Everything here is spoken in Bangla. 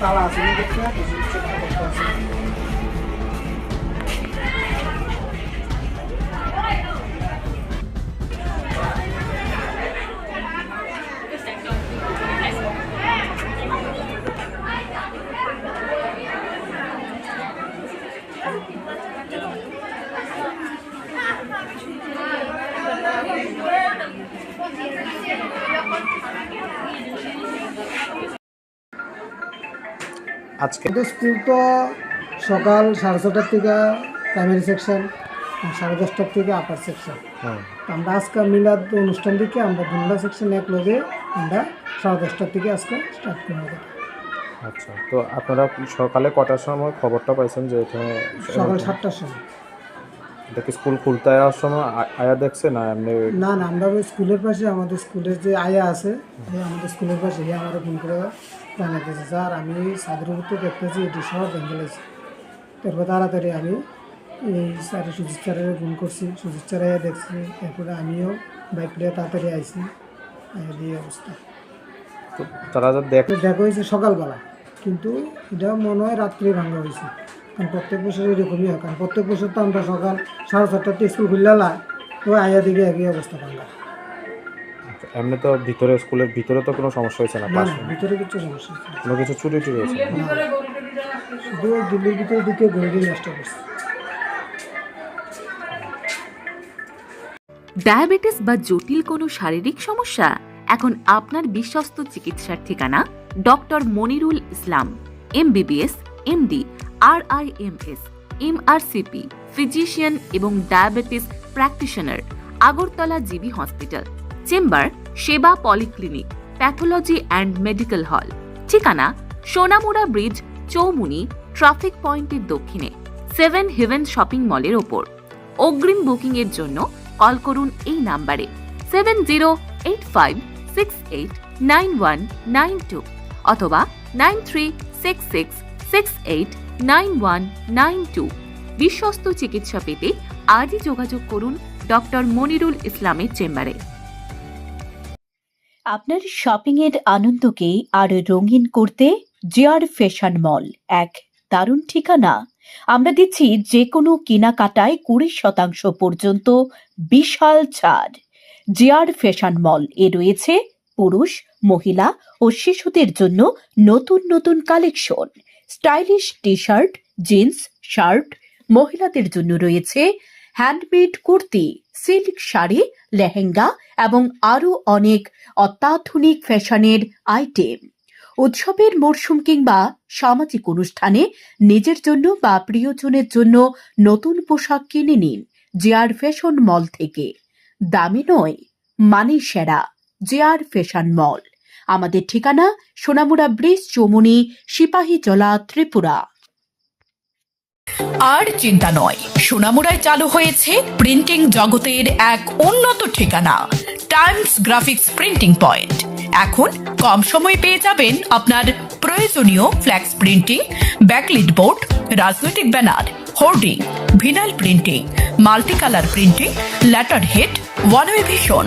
তালা আছে না দেখতে চেক করতে আছে আজকে। স্কুল তো সকাল সাড়ে ছটার থেকে প্রাইমারি সেকশন সাড়ে দশটার থেকে আপার সেকশন হুম, আমরা আজকে মিলাদ অনুষ্ঠান থেকে আমরা দুমলা সেকশন এক লগে আমরা সাড়ে দশটার থেকে আজকে স্টার্ট করব। আচ্ছা তো আপনারা সকালে কটার সময় খবরটা পাইছেন যে এখানে সকাল সাতটার সময়। এটা কি স্কুল খুলতে আসার সময় আয়া দেখছে না এমনি? না না আমরা ওই স্কুলের পাশে আমাদের স্কুলের যে আয়া আছে আমাদের স্কুলের পাশে এই আমার ফোন করে জানাতেছে স্যার আমি সাদের উপর দেখতেছি এটি সব ভেঙে গেছে তারপর তাড়াতাড়ি আমি এই স্যারের সুজিত স্যারের ফোন করছি। সুজিত স্যার আয়া দেখছি তারপরে আমিও বাইক নিয়ে তাড়াতাড়ি আইছি আয়া দিয়ে অবস্থা। তো তারা দেখ দেখা হয়েছে সকালবেলা কিন্তু এটা মনে হয় রাত্রি ভাঙা হয়েছে। কারণ প্রত্যেক বছর এরকমই হয়। কারণ প্রত্যেক বছর তো আমরা সকাল সাড়ে চারটাতে স্কুল খুললাম ওই আয়া দিকে একই অবস্থা ভাঙা এমনি তো ভিতরে স্কুলের ভিতরে তো কোনো সমস্যা হয়েছে না? ভিতরে কিছু সমস্যা হচ্ছে কোনো কিছু চুরি টুরি হয়েছে? শুধু দিল্লির ভিতরে নষ্ট করছে ডায়াবেটিস বা জটিল কোনো শারীরিক সমস্যা? এখন আপনার বিশ্বস্ত চিকিৎসার ঠিকানা doctor Monirul Islam MBBS MD R I M S MRCP physician এবং diabetes practitioner Agartala GB hospital chamber, Seva polyclinic pathology and medical hall ঠিকানা সোনামুড়া ব্রিজ চৌমুনি ট্রাফিক পয়েন্টের দক্ষিণে সেভেন হেভেন শপিং মলের ওপর। অগ্রিম বুকিং এর জন্য কল করুন এই নাম্বারে seven zero eight five six eight nine one nine two অথবা nine three six six six eight nine one nine two বিশ্বস্ত চিকিৎসা পেতে আজই যোগাযোগ করুন ডক্টর মনিরুল ইসলামের চেম্বারে। আপনার শপিং এর আনন্দকে আরও রঙিন করতে জিআর ফ্যাশন মল এক দারুণ ঠিকানা। আমরা দিচ্ছি যে কোনো কেনাকাটায় কুড়ি শতাংশ পর্যন্ত বিশাল ছাড়। জিআর ফ্যাশন মল এ রয়েছে পুরুষ, মহিলা ও শিশুদের জন্য নতুন নতুন collection. Stylish T shirt jeans, shirt মহিলাদের জন্য রয়েছে হ্যান্ডমেড কুর্তি, সিল্ক শাড়ি, লেহেঙ্গা এবং আরও অনেক অত্যাধুনিক ফ্যাশনের আইটেম। উৎসবের মরশুম কিংবা সামাজিক অনুষ্ঠানে নিজের জন্য বা প্রিয়জনের জন্য নতুন পোশাক কিনে নিন জেআর ফ্যাশন মল থেকে। দামি নয় মানে সেরা জেআর ফ্যাশন মল। আমাদের ঠিকানা সোনামুড়া ব্রিজ, চৌমুনি সিপাহীজলা ত্রিপুরা। আর চিন্তা নয়, সোনামুড়ায় চালু হয়েছে প্রিন্টিং জগতের এক উন্নত ঠিকানা, টাইমস গ্রাফিক্স প্রিন্টিং পয়েন্ট। এখন কম সময় পেয়ে যাবেন আপনার প্রয়োজনীয় ফ্ল্যাক্স প্রিন্টিং, ব্যাকলিট বোর্ড, রাজনৈতিক banner, hoarding, vinyl printing multi colour printing, letter head one way vision